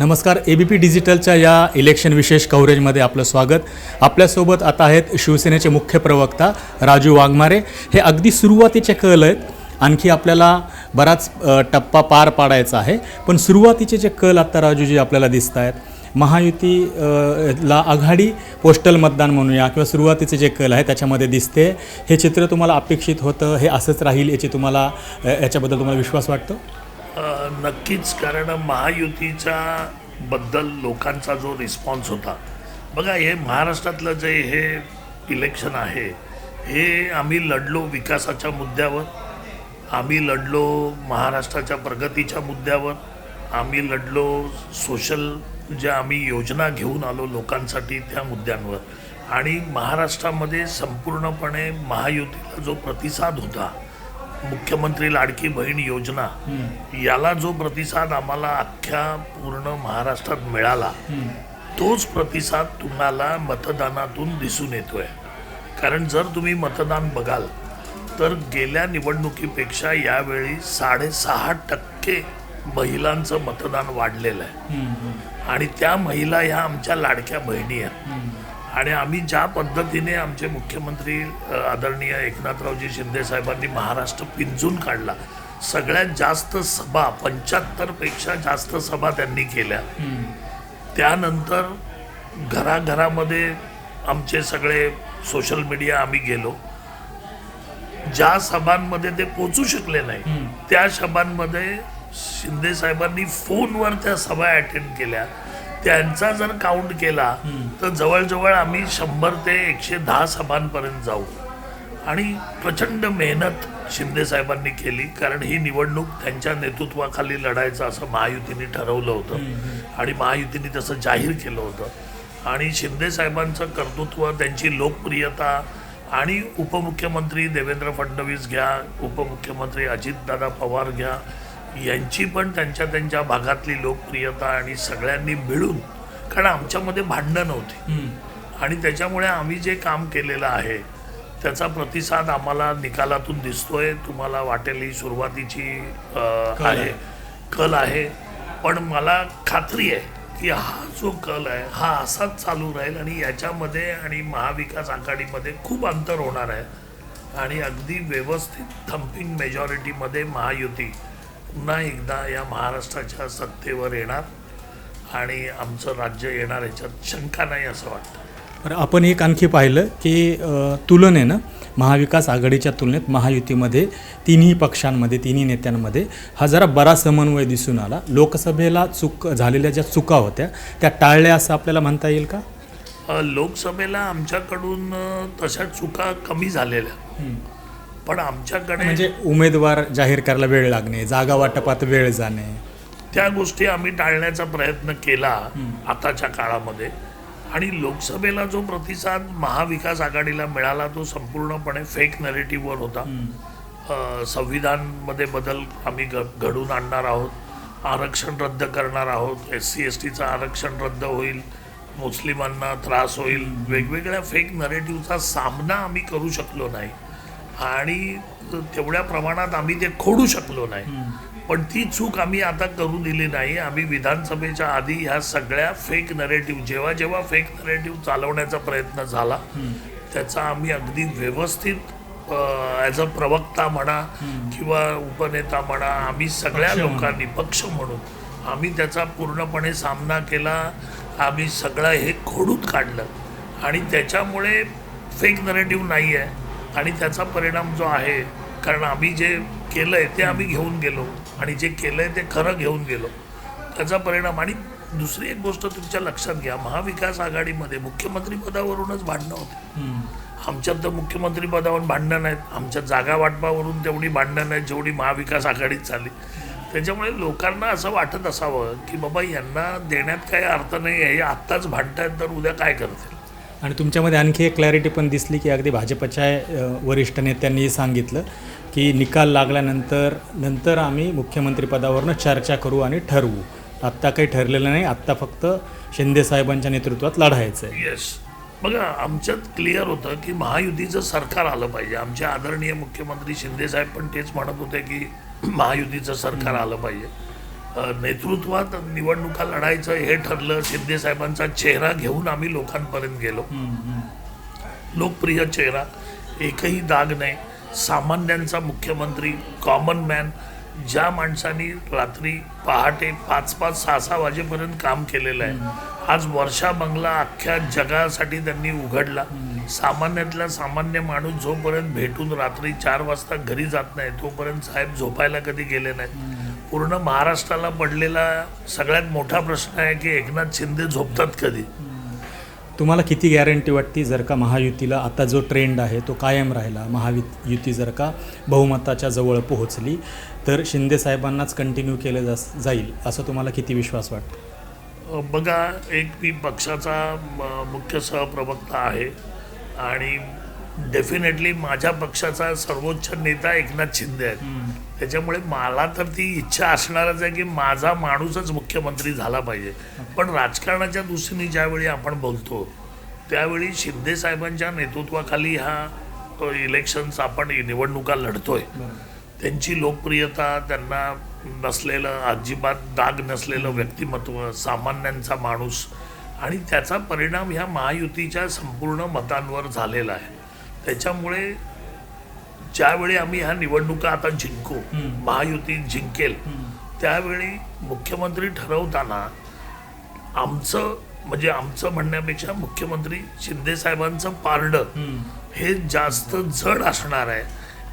नमस्कार A B P डिजिटलच्या या election विशेष कव्हरेजमध्ये आपलं स्वागत. आपल्यासोबत आता आहेत शिवसेनेचे मुख्य प्रवक्ता राजू वाघमारे. हे अगदी सुरुवातीचे कल आहेत. आणखी आपल्याला बराच टप्पा पार पाडायचा आहे. पण सुरुवातीचे जे कल आत्ता राजूजी आपल्याला दिसत आहेत महायुती ला आघाडी पोस्टल मतदान म्हणूया किंवा सुरुवातीचे जे कल आहे त्याच्यामध्ये दिसते. हे चित्र तुम्हाला अपेक्षित होतं हे असंच राहील याची तुम्हाला याच्याबद्दल तुम्हाला विश्वास वाटतो? नक्कीच कारण महायुतीच्या बद्दल लोकांचा जो रिस्पॉन्स होता. बघा हे महाराष्ट्रातलं जे हे इलेक्शन आहे हे आम्ही लढलो विकासाच्या मुद्द्यावर आम्ही लढलो महाराष्ट्राच्या प्रगतीच्या मुद्द्यावर आम्ही लढलो सोशल ज्या आम्ही योजना घेऊन आलो लोकांसाठी त्या मुद्द्यांवर. आणि महाराष्ट्रामध्ये संपूर्णपणे महायुतीला जो प्रतिसाद होता मुख्यमंत्री लाडकी बहीण योजना याला जो प्रतिसाद आम्हाला अख्ख्या पूर्ण महाराष्ट्रात मिळाला तोच प्रतिसाद तुम्हाला मतदानातून दिसून येतोय. कारण जर तुम्ही मतदान बघाल तर गेल्या निवडणुकीपेक्षा यावेळी साडेसहा टक्के महिलांचं मतदान वाढलेलं आहे. आणि त्या महिला ह्या आमच्या लाडक्या बहिणी आहेत. आणि आम्ही ज्या पद्धतीने आमचे मुख्यमंत्री आदरणीय एकनाथरावजी शिंदे साहेबांनी महाराष्ट्र पिंजून काढला सगळ्यात जास्त सभा पंच्याहत्तरपेक्षा जास्त सभा त्यांनी केल्या. त्यानंतर घराघरामध्ये आमचे सगळे सोशल मीडिया आम्ही गेलो. ज्या सभांमध्ये ते पोचू शकले नाही त्या सभांमध्ये शिंदे साहेबांनी फोनवर त्या सभा अटेंड केल्या. त्यांचा जर काउंट केला तर जवळजवळ आम्ही शंभर ते एकशे दहा सभांपर्यंत जाऊ. आणि प्रचंड मेहनत शिंदे साहेबांनी केली कारण ही निवडणूक त्यांच्या नेतृत्वाखाली लढायचं असं महायुतीने ठरवलं होतं. आणि महायुतीने तसं जाहीर केलं होतं. आणि शिंदे साहेबांचं कर्तृत्व त्यांची लोकप्रियता आणि उपमुख्यमंत्री देवेंद्र फडणवीस घ्या उपमुख्यमंत्री अजितदादा पवार घ्या यांची पण त्यांच्या त्यांच्या भागातली लोकप्रियता आणि सगळ्यांनी मिळून कारण आमच्यामध्ये भांडणं नव्हती. आणि त्याच्यामुळे आम्ही जे काम केलेलं आहे त्याचा प्रतिसाद आम्हाला निकालातून दिसतोय. तुम्हाला वाटेल ही सुरुवातीची आहे. कल आहे. पण मला खात्री आहे की हा जो कल आहे हा असाच चालू राहील आणि याच्यामध्ये आणि महाविकास आघाडीमध्ये खूप अंतर होणार आहे. आणि अगदी व्यवस्थित थम्पिंग मेजॉरिटीमध्ये महायुती पुन्हा एकदा या महाराष्ट्राच्या सत्तेवर येणार आणि आमचं राज्य येणार याच्यात शंका नाही असं वाटतं. तर आपण एक आणखी पाहिलं की तुलनेनं महाविकास आघाडीच्या तुलनेत महायुतीमध्ये तिन्ही पक्षांमध्ये तिन्ही नेत्यांमध्ये हा जरा बरा समन्वय दिसून आला. लोकसभेला चूक झालेल्या ज्या चुका होत्या त्या टाळल्या असं आपल्याला म्हणता येईल का? लोकसभेला आमच्याकडून तशा चुका कमी झालेल्या. पण आमच्याकडे म्हणजे उमेदवार जाहीर करायला वेळ लागणे जागा वाटपात वेळ जाणे. त्या गोष्टी आम्ही टाळण्याचा प्रयत्न केला आताच्या काळामध्ये. आणि लोकसभेला जो प्रतिसाद महाविकास आघाडीला मिळाला तो संपूर्णपणे फेक नरेटिव्हवर होता. संविधानमध्ये बदल आम्ही घडून आणणार आहोत. आरक्षण रद्द करणार आहोत. एस सी एस टीचं आरक्षण रद्द होईल. मुस्लिमांना त्रास होईल. वेगवेगळ्या फेक नरेटिव्हचा सामना आम्ही करू शकलो नाही. आणि तेवढ्या प्रमाणात आम्ही ते खोडू शकलो नाही. पण ती चूक आम्ही आता करू दिली नाही. आम्ही विधानसभेच्या आधी ह्या सगळ्या फेक नरेटिव्ह जेव्हा जेव्हा फेक नरेटिव्ह चालवण्याचा प्रयत्न झाला त्याचा आम्ही अगदी व्यवस्थित ॲज अ प्रवक्ता म्हणा किंवा उपनेता म्हणा आम्ही सगळ्या लोकांनी पक्ष म्हणून आम्ही त्याचा पूर्णपणे सामना केला. आम्ही सगळं हे खोडून काढलं. आणि त्याच्यामुळे फेक नरेटिव्ह नाही आहे आणि त्याचा परिणाम जो आहे कारण आम्ही जे केलं आहे ते आम्ही घेऊन गेलो आणि जे केलं आहे ते खरं घेऊन गेलो. त्याचा परिणाम आणि दुसरी एक गोष्ट तुमच्या लक्षात घ्या महाविकास आघाडीमध्ये मुख्यमंत्री पदावरूनच भांडणं होते. आमच्यात तर मुख्यमंत्री पदावरून भांडणं नाहीत आमच्या जागा वाटपावरून तेवढी भांडणं नाहीत जेवढी महाविकास आघाडीत झाली त्याच्यामुळे लोकांना असं वाटत असावं की बाबा यांना देण्यात काही अर्थ नाही आहे हे आत्ताच भांडतायत तर उद्या काय करतील? आणि तुमच्यामध्ये आणखी एक क्लॅरिटी पण दिसली की अगदी भाजपच्या वरिष्ठ नेत्यांनी सांगितलं की निकाल लागल्यानंतर नंतर आम्ही मुख्यमंत्रीपदावरनं चर्चा करू आणि ठरवू. आत्ता काही ठरलेलं नाही आत्ता फक्त शिंदे साहेबांच्या नेतृत्वात लढायचं आहे. येस बघा आमच्यात क्लिअर होतं की महायुतीचं सरकार आलं पाहिजे. आमचे आदरणीय मुख्यमंत्री शिंदे साहेब पण तेच म्हणत होते की महायुतीचं सरकार आलं पाहिजे. नेतृत्वात निवडणुका लढायचं हे ठरलं शिंदे साहेबांचा चेहरा घेऊन आम्ही लोकांपर्यंत गेलो. लोकप्रिय चेहरा एकही दाग नाही. सामान्यांचा मुख्यमंत्री कॉमन मॅन ज्या माणसांनी रात्री पहाटे पाच पाच सहा सहा वाजेपर्यंत काम केलेलं आहे. आज वर्षा बंगला अख्ख्या जगासाठी त्यांनी उघडला. सामान्यातला सामान्य माणूस जोपर्यंत भेटून रात्री चार वाजता घरी जात नाही तोपर्यंत साहेब झोपायला कधी गेले नाहीत. पूर्ण महाराष्ट्राला पडलेला सगळ्यात मोठा प्रश्न आहे की एकनाथ शिंदे झोपतात कधी? तुम्हाला किती गॅरंटी वाटते जर का महायुतीला आता जो ट्रेंड आहे तो कायम राहिला महावि युती जर का बहुमताच्या जवळ पोहोचली तर शिंदे साहेबांनाच कंटिन्यू केलं जा जाईल असं तुम्हाला किती विश्वास वाटतो? बघा एक मी पक्षाचा मुख्य सहप्रवक्ता आहे आणि डेफिनेटली माझ्या पक्षाचा सर्वोच्च नेता एकनाथ शिंदे आहेत. त्याच्यामुळे मला तर ती इच्छा असणारच आहे की माझा माणूसच मुख्यमंत्री झाला पाहिजे. पण राजकारणाच्या दृष्टीने ज्यावेळी आपण बोलतो त्यावेळी शिंदेसाहेबांच्या नेतृत्वाखाली हा इलेक्शन्स आपण निवडणुका लढतोय. त्यांची लोकप्रियता त्यांना नसलेलं अजिबात दाग नसलेलं व्यक्तिमत्व सामान्यांचा माणूस आणि त्याचा परिणाम ह्या महायुतीच्या संपूर्ण मतांवर झालेला आहे. त्याच्यामुळे ज्यावेळी आम्ही ह्या निवडणुका आता जिंकू महायुती जिंकेल त्यावेळी मुख्यमंत्री ठरवताना आमचं म्हणजे आमचं म्हणण्यापेक्षा मुख्यमंत्री शिंदे साहेबांचं पारडं हे जास्त जड असणार आहे.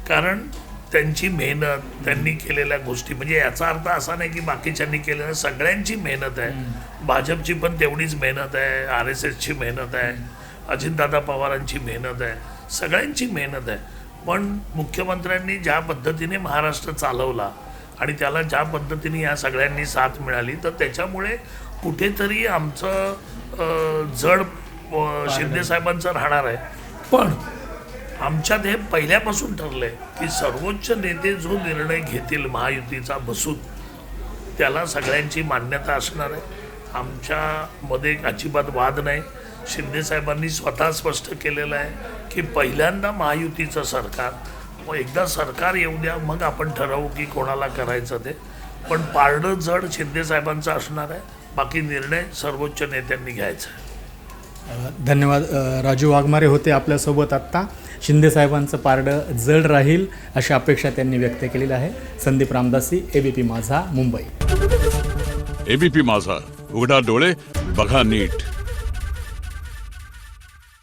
कारण त्यांची मेहनत त्यांनी केलेल्या गोष्टी म्हणजे याचा अर्थ असा नाही की बाकीच्यांनी केलेल्या सगळ्यांची मेहनत आहे. भाजपची पण तेवढीच मेहनत आहे आर एस एसची मेहनत आहे अजितदादा पवारांची मेहनत आहे सगळ्यांची मेहनत आहे. पण मुख्यमंत्र्यांनी ज्या पद्धतीने महाराष्ट्र चालवला आणि त्याला ज्या पद्धतीने या सगळ्यांनी साथ मिळाली तर त्याच्यामुळे कुठेतरी आमचं जड शिंदेसाहेबांचं राहणार आहे. पण आमच्यात हे पहिल्यापासून ठरलंय की सर्वोच्च नेते जो निर्णय घेतील महायुतीचा बसून त्याला सगळ्यांची मान्यता असणार आहे. आमच्यामध्ये एक अजिबात वाद नाही. शिंदे साहेबांनी स्वतः स्पष्ट केलेलं आहे की पहिल्यांदा महायुतीचं सरकार मग एकदा सरकार येऊ द्या मग आपण ठरवू की कोणाला करायचं ते. पण पारडं जड शिंदे साहेबांचं असणार आहे. बाकी निर्णय सर्वोच्च नेत्यांनी घ्यायचा आहे. धन्यवाद. राजू वाघमारे होते आपल्यासोबत आत्ता. शिंदे साहेबांचं पारडं जड राहील अशी अपेक्षा त्यांनी व्यक्त केलेली आहे. संदीप रामदासी एबीपी माझा मुंबई. एबीपी माझा. उघडा डोळे बघा नीट.